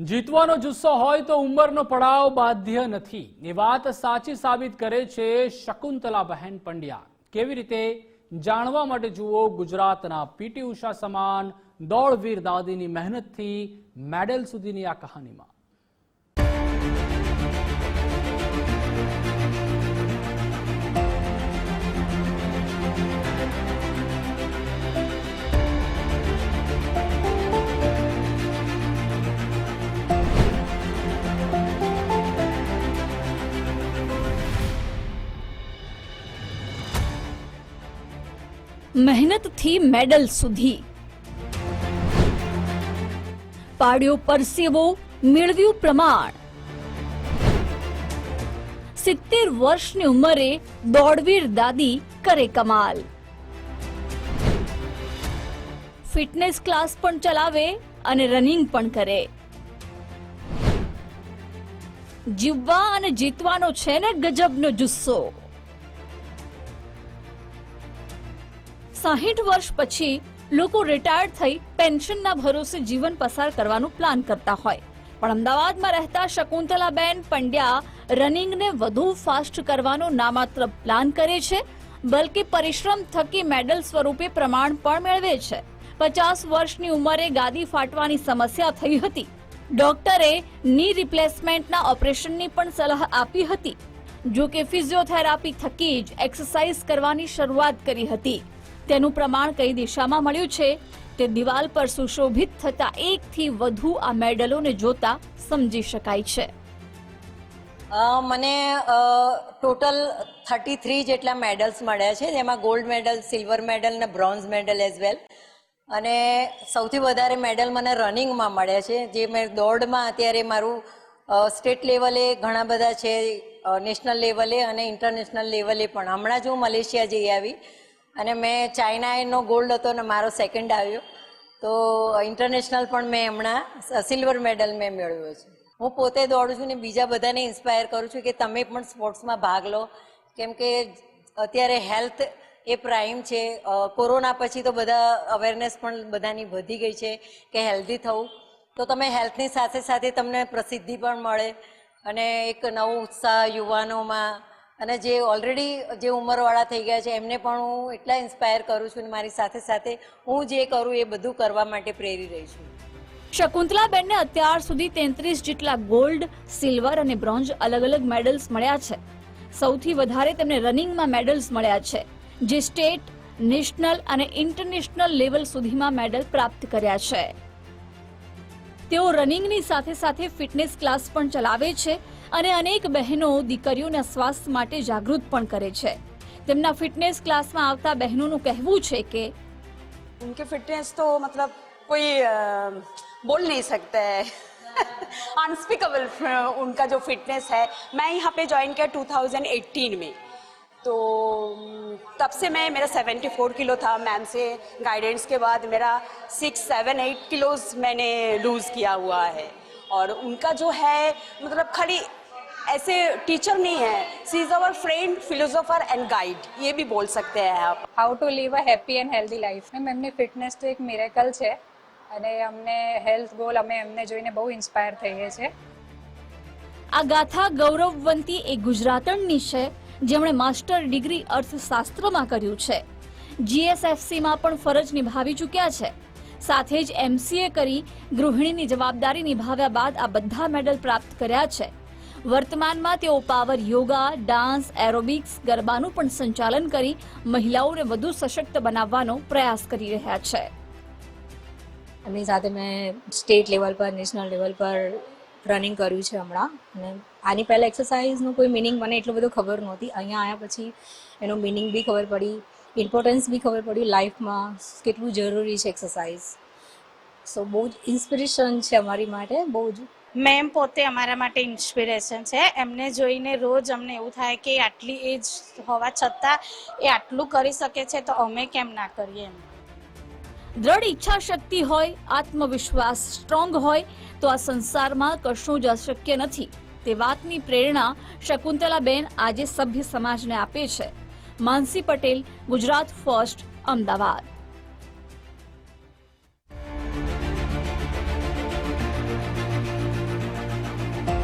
જીતવાનો જુસ્સો હોય તો ઉંમરનો પડાવ બાધ્ય નથી. એ વાત સાચી સાબિત કરે છે શકુંતલા બહેન પંડ્યા. કેવી રીતે? જાણવા માટે જુઓ ગુજરાતના પીટી ઉષા સમાન દોડવીર દાદીની મહેનતથી મેડલ સુધીની આ કહાનીમાં. મહેનતથી મેડલ સુધી. પાડ્યો પરસેવો, મેળવ્યું પ્રમાણ. સિત્તેર વર્ષની ઉંમરે દોડવીર દાદી કરે કમાલ. ફિટનેસ ક્લાસ પણ ચલાવે અને રનિંગ પણ કરે. જીવવા અને જીતવાનો છે ને ગજબનો જુસ્સો. સાહીઠ વર્ષ પછી લોકો રિટાયર્ડ થઈ પેન્શનના ભરોસે જીવન પસાર કરવાનું પ્લાન કરતા હોય. પણ અમદાવાદમાં રહેતા શકુંતલાબેન પંડ્યા રનિંગને વધુ ફાસ્ટ કરવાનો ના માત્ર પ્લાન કરે છે, બલકે પરિશ્રમ થકી મેડલ સ્વરૂપે પ્રમાણ પણ મેળવે છે. પચાસ વર્ષની ઉંમરે ગાદી ફાટવાની સમસ્યા થઈ હતી. ડોક્ટરે ની રિપ્લેસમેન્ટના ઓપરેશનની પણ સલાહ આપી હતી. જો કે ફિઝિયોથેરાપી થકી જ એક્સરસાઇઝ કરવાની શરૂઆત કરી હતી. તેનું પ્રમાણ કઈ દિશામાં મળ્યું છે તે દિવાલ પર સુશોભિત થતા એકથી વધુ આ મેડલોને જોતા સમજી શકાય છે. મને ટોટલ થર્ટી થ્રી જેટલા મેડલ્સ મળ્યા છે. જેમાં ગોલ્ડ મેડલ, સિલ્વર મેડલ ને બ્રોન્ઝ મેડલ એઝ વેલ અને સૌથી વધારે મેડલ મને રનિંગમાં મળ્યા છે. જે મેં દોડમાં અત્યારે મારું સ્ટેટ લેવલે ઘણા બધા છે નેશનલ લેવલે અને ઇન્ટરનેશનલ લેવલે પણ. હમણાં જ હું મલેશિયા જઈ આવી. અને મેં ચાઇનાનો ગોલ્ડ હતો અને મારો સેકન્ડ આવ્યો. તો ઇન્ટરનેશનલ પણ મેં હમણાં સિલ્વર મેડલ મેં મેળવ્યો છે. હું પોતે દોડું છું ને બીજા બધાને ઇન્સ્પાયર કરું છું કે તમે પણ સ્પોર્ટ્સમાં ભાગ લો. કેમ કે અત્યારે હેલ્થ એ પ્રાઇમ છે. કોરોના પછી તો બધા અવેરનેસ પણ બધાની વધી ગઈ છે કે હેલ્ધી થવું. તો તમે હેલ્થની સાથે સાથે તમને પ્રસિદ્ધિ પણ મળે. અને એક નવો ઉત્સાહ યુવાનોમાં અને જે ઓલરેડી જે ઉંમરવાળા થઈ ગયા છે, એમને પણ હું એટલા ઇન્સ્પાયર કરું છું અને મારી સાથે સાથે હું જે કરું એ બધું કરવા માટે પ્રેરી રહી છું. શકુંતલાબેનને અત્યાર સુધી તેત્રીસ જેટલા ગોલ્ડ સિલ્વર અને બ્રોન્ઝ અલગ અલગ મેડલ્સ મળ્યા છે. સૌથી વધારે તેમને રનિંગમાં મેડલ્સ મળ્યા છે, જે સ્ટેટ નેશનલ અને ઇન્ટરનેશનલ લેવલ સુધીમાં મેડલ પ્રાપ્ત કર્યા છે. તેઓ રનિંગની સાથે સાથે ફિટનેસ ક્લાસ પણ ચલાવે છે અને અનેક બહેનો દીકરીઓના સ્વાસ્થ્ય માટે જાગૃત પણ કરે છે તેમના ફિટનેસ ક્લાસમાં આવતા બહેનોનું કહેવું છે કે उनके फिटनेस तो मतलब कोई अ, बोल नहीं सकता है अनस्पीकेबल उनका जो फिटनेस है मैं यहाँ पे ज्वाइन किया 2018 में तो अम, तब से मैं मेरा 74 किलो था मैम से गाइडेंस के बाद मेरा सिक्स सेवन एट किलोज मैंने लूज़ किया हुआ है और उनका जो है मतलब खाली ऐसे टीचर नहीं है she is our friend philosopher and guide ये भी बोल सकते हैं आप how to live a happy and healthy life એમ એમની ફિટનેસ તો એક મિરેકલ છે અને અમને હેલ્થ ગોલ અમે એમને જોઈને બહુ ઇન્સ્પાયર થઈએ છીએ આ ગાથા ગૌરવવંતી એક ગુજરાતણની છે જેમણે માસ્ટર ડિગ્રી અર્થશાસ્ત્રમાં કર્યું છે જીએસએફસીમાં પણ ફરજ નિભાવી ચૂક્યા છે સાથે જ એમસીએ કરી ગૃહિણીની જવાબદારી નિભાવ્યા બાદ આ બધા મેડલ પ્રાપ્ત કર્યા છે વર્તમાનમાં તેઓ પાવર, યોગા, ડાન્સ, એરોબિક્સ, ગરબાનું પણ સંચાલન કરી મહિલાઓને વધુ સશક્ત બનાવવાનો પ્રયાસ કરી રહ્યા છે. એમની સાથે મેં સ્ટેટ લેવલ પર, નેશનલ લેવલ પર રનિંગ કર્યું છે હમણાં. અને આની પહેલાં એક્સરસાઇઝનો કોઈ મિનિંગ મને એટલું બધું ખબર નહોતી. અહીંયા આવ્યા પછી એનો મિનિંગ બી ખબર પડી ઇમ્પોર્ટન્સ બી ખબર પડી લાઈફમાં, કેટલું જરૂરી છે એક્સરસાઇઝ. સો બહુ જ ઇન્સ્પિરેશન છે અમારી માટે, બહુ જ. મેમ પોતે અમારા માટે ઇન્સ્પિરેશન છે. એમને જોઈને રોજ અમને એવું થાય કે આટલી એજ હોવા છતાં એ આટલું કરી શકે છે તો અમે કેમ ના કરીએ એમ. દ્રઢ ઈચ્છા શક્તિ હોય, આત્મવિશ્વાસ સ્ટ્રોંગ હોય, તો આ સંસારમાં કશું જ અશક્ય નથી. તે વાતની પ્રેરણા શકુંતલાબેન આજે સભ્ય સમાજને આપે છે. માનસી પટેલ, ગુજરાત ફર્સ્ટ અમદાવાદ.